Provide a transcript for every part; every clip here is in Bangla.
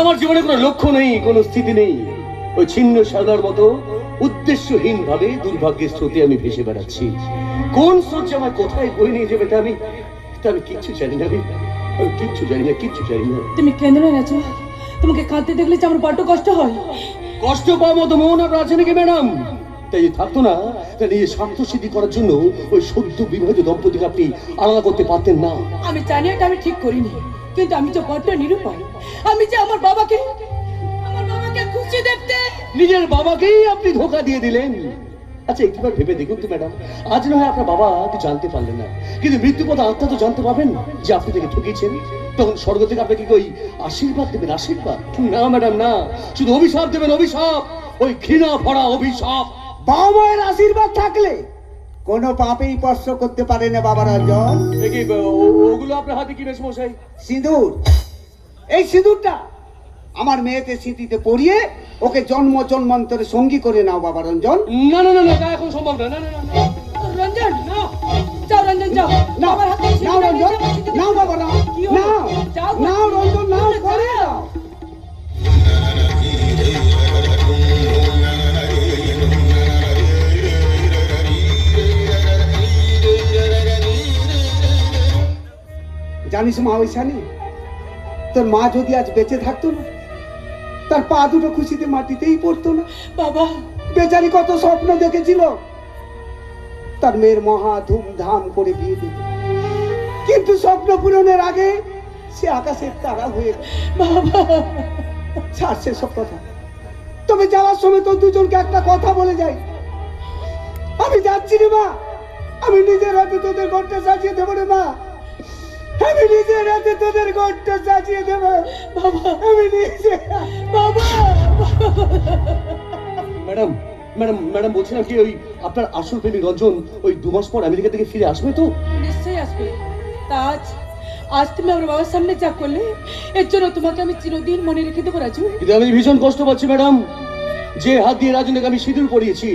আমার জীবনে কোনো লক্ষ্য নেই কোনো স্থিতি নেই। ওই ছিন্ন সাগর মতো উদ্দেশ্যহীন ভাবে দুর্ভাগ্যের স্রোতে আমি ভেসে বেড়াচ্ছি। কোন স্রোত আমার কোথায় বয়ে নিয়ে যাবে তা আমি তা আমি কিচ্ছু জানি না আমি কিচ্ছু জানি না কিচ্ছু জানি না। তুমি কেঁদো না রাজু? তোমাকে কাঁদতে দেখলে যে আমার বড্ড কষ্ট হয়। কষ্ট পাওয়ার মতো মন আপনার আছে নাকি ম্যাডাম? তাই যদি থাকতো না তাহলে নিজের স্বার্থ সিদ্ধি করার জন্য ওই সদ্য বিবাহিত দম্পতিকে আপনি আলাদা করতে পারতেন না। আমি জানি এটা আমি ঠিক করিনি। কিন্তু আমি যে বড্ড নিরুপায়। আমি যে আমার বাবাকে আমার বাবাকে খুশি দেখতে নিজের বাবাকেই আপনি ধোকা দিয়ে দিলেন। আচ্ছা একটিবার ভেবে দেখুন তো ম্যাডাম। আজ না হয় আপনার বাবা কিছু জানতে পারলেন না। কিন্তু মৃত্যুপথ আত্মা তো জানতে পারবেন যে আপনি তাকে ঠকিয়েছেন তখন স্বর্গ থেকে আপনাকে কি ওই আশীর্বাদ দেবেন? আশীর্বাদ? না ম্যাডাম না। শুধু অভিশাপ দেবেন অভিশাপ। ওই ঘৃণা ভরা অভিশাপ। বাবা মায়ের আশীর্বাদ থাকলে কোনো পাপেই স্পর্শ করতে পারে না বাবা রঞ্জন এ কি, ও- ও- ওগুলো আপনার হাতে কি বেশ মশাই? সিঁদুর। এই সিঁদুরটা আমার মেয়েতে স্মৃতিতে পড়িয়ে ওকে জন্ম জন্মান্তরে সঙ্গী করে নাও বাবা রঞ্জন না না না না তা এখন সম্ভব না না না না, না। রঞ্জন যাও। রঞ্জন যাও। না বাবা হাতে নাও রঞ্জন নাও বাবা নাও। জানিস মা ওইখানে? তোর মা যদি আজ বেঁচে থাকতো না তার পা দুটো খুশিতে মাটিতেই পড়তো না। বাবা। বেচারি কত স্বপ্ন দেখেছিল। তার মেয়ের মহা ধুমধাম করে বিয়ে দিল। কিন্তু স্বপ্ন পূরণের আগে সে আকাশের তারা হয়ে। বাবা। ছাড় সব কথা। তবে যাওয়ার সময় তো দুজনকে একটা কথা বলে যাই। আমি যাচ্ছি রে মা। আমি নিজের হাতে তোদের ঘরটা সাজিয়ে দেবো রে মা। আমি নিজের হাতে তোদের ঘরটা সাজিয়ে দেবো। বাবা। আমি নিজে বাবা। ম্যাডাম ম্যাডাম ম্যাডাম বলছিলাম কি ওই আপনার আসল প্রেমী রঞ্জন ওই দু মাস পর আমেরিকা থেকে ফিরে আসবে তো? নিশ্চয়ই আসবে। তা আজ আজ তুমি আমার বাবার সামনে যা করলে এর জন্য তোমাকে আমি চিরদিন মনে রেখে দেবো রাজু। কিন্তু আমি ভীষণ কষ্ট পাচ্ছি ম্যাডাম। যে হাত দিয়ে রাজনীকে আমি সিঁদুর পরিয়েছি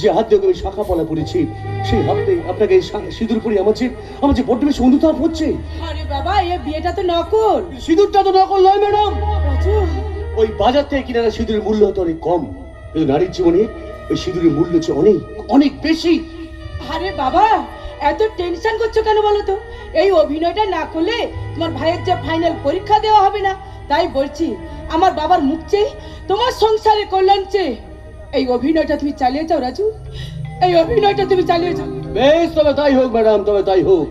যে হাত দিয়ে আমি শাখা পলা পরিয়েছি সেই হাতে আপনাকে সিঁদুর পরিয়ে আমার যে আমার যে বড্ড বেশি অনুতাপ হচ্ছে। আরে বাবা এ বিয়েটা তো নকল। সিঁদুরটা তো নকল নয় ম্যাডাম। ওই বাজার থেকে কিনা সিঁদুরের মূল্য হয়তো অনেক কম। কিন্তু নারীর জীবনে ওই সিঁদুরের মূল্য হচ্ছে অনেক অনেক বেশি। আরে বাবা এত টেনশন করছ কেন বলো তো? এই অভিনয়টা না করলে তোমার ভাইয়ের যে ফাইনাল পরীক্ষা দেওয়া হবে না। তাই বলছি আমার বাবার মুখ চেয়ে তোমার সংসারে কল্যাণ চেয়ে এই অভিনয়টা তুমি চালিয়ে যাও রাজু? এই অভিনয়টা তুমি চালিয়ে যাও বেশ তবে তাই হোক ম্যাডাম তবে তাই হোক।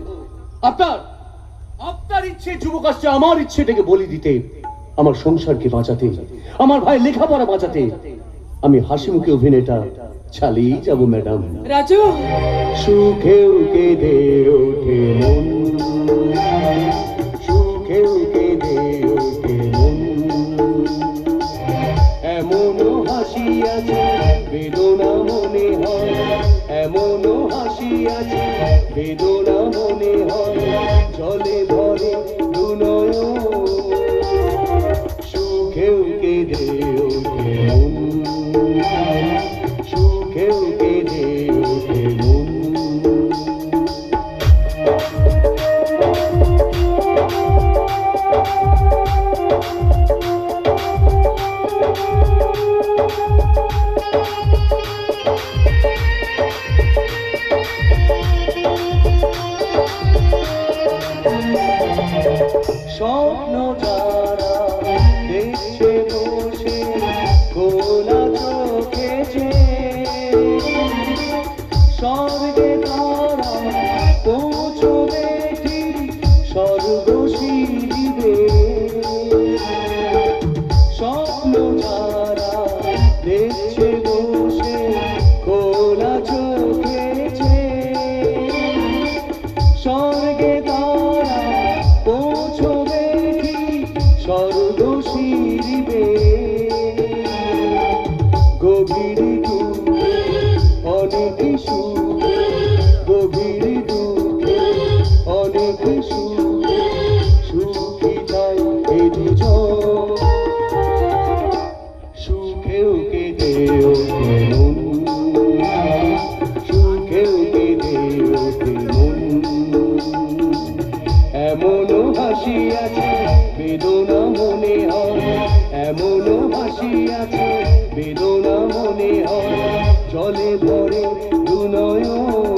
আপনার আপনার ইচ্ছে যুবক আসছে আমার ইচ্ছেটাকে বলি দিতে আমার সংসারকে বাঁচাতে আমার ভাই লেখাপড়া বাঁচাতে আমি হাসি মুখে অভিনয়টা চালিয়ে যাব ম্যাডাম। রাজু! সুখেও কেঁদে ওঠে মন। সুখেও কেঁদে ওঠে মন। এমনও হাসি আছে। বেদনা মনে হয় এমনও হাসি আছে। বেদনা মনে হয় জলে ভরে স্বপ্ন যারা দেখছে বসে খোলা চোখে যে স্বর্গে তারা পৌঁছবে ঠিক স্বর্গ শিবে স্বপ্ন যারা দেখছে স্বর্গ শিরিবে বেদনা মনে হয় জলে পড়ে দু নয়ন